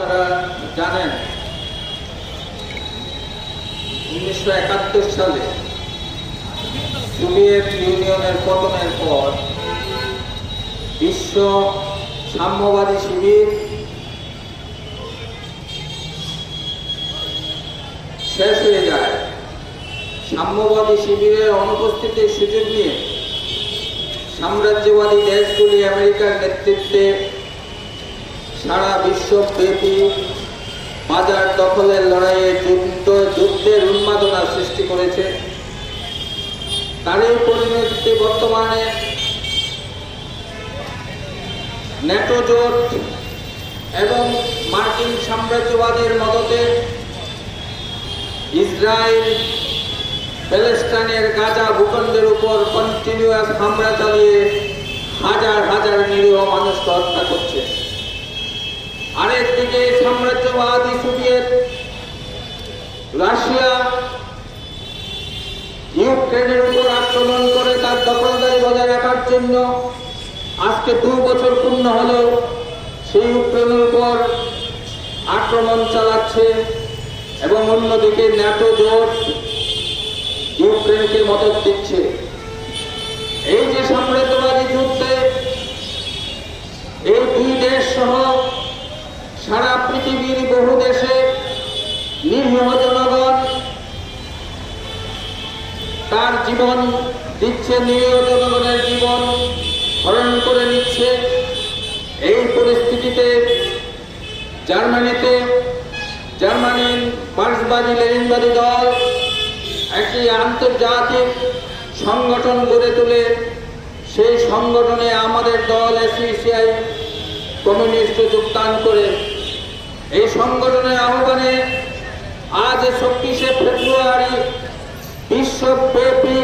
আপনারা জানেন, উনিশশো একাত্তর সালে সোভিয়েত ইউনিয়নের পতনের পর বিশ্ব সাম্যবাদী শিবির শেষ হয়ে যায়। সাম্যবাদী শিবিরের অনুপস্থিতির সুযোগ নিয়ে সাম্রাজ্যবাদী দেশগুলি আমেরিকার নেতৃত্বে সারা বিশ্বব্যাপী বাজার দখলের লড়াইয়ে যুদ্ধ, যুদ্ধের উন্মাদনা সৃষ্টি করেছে। তারই পরিণতি বর্তমানে ন্যাটো জোট এবং মার্কিন সাম্রাজ্যবাদের মদতে ইসরায়েল প্যালেস্টাইনের গাজা ভূখণ্ডের উপর কন্টিনিউয়াস হামলা চালিয়ে হাজার হাজার নিরীহ মানুষকে হত্যা করছে। আরেকদিকে সাম্রাজ্যবাদী সোভিয়েত, রাশিয়া ইউক্রেনের উপর আক্রমণ করে তার দখলদারি বজায় রাখার জন্য আজকে দু বছর পূর্ণ হলেও সেই ইউক্রেনের উপর আক্রমণ চালাচ্ছে এবং অন্যদিকে ন্যাটো জোট ইউক্রেনকে মদত দিচ্ছে। পৃথিবীর বহু দেশে নিরীহ জনগণ তার জীবন দিচ্ছে, নিরীহ জনগণের জীবন হরণ করে নিচ্ছে। এই পরিস্থিতিতে জার্মানিতে জার্মানির মার্ক্সবাদী লেনিনবাদী দল একটি আন্তর্জাতিক সংগঠন গড়ে তোলে। সেই সংগঠনে আমাদের দল এসিসিআই কমিউনিস্ট যোগদান করে। এই সংগঠনের আহ্বানে আজ চব্বিশে ফেব্রুয়ারি বিশ্বব্যাপী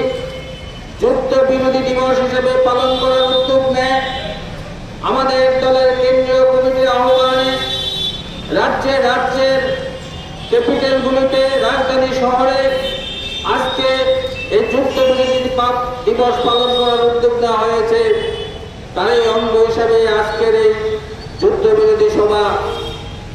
যুদ্ধ বিরোধী দিবস হিসেবে পালন করার উদ্যোগ নেয়। আমাদের দলের কেন্দ্রীয় কমিটির আহ্বানে রাজ্যে রাজ্যের ক্যাপিটালগুলোতে রাজধানী শহরে আজকে এই যুদ্ধ বিরোধী দিবস পালন করার উদ্যোগ নেওয়া হয়েছে। তারই অঙ্গ হিসাবে আজকের এই যুদ্ধ বিরোধী সভা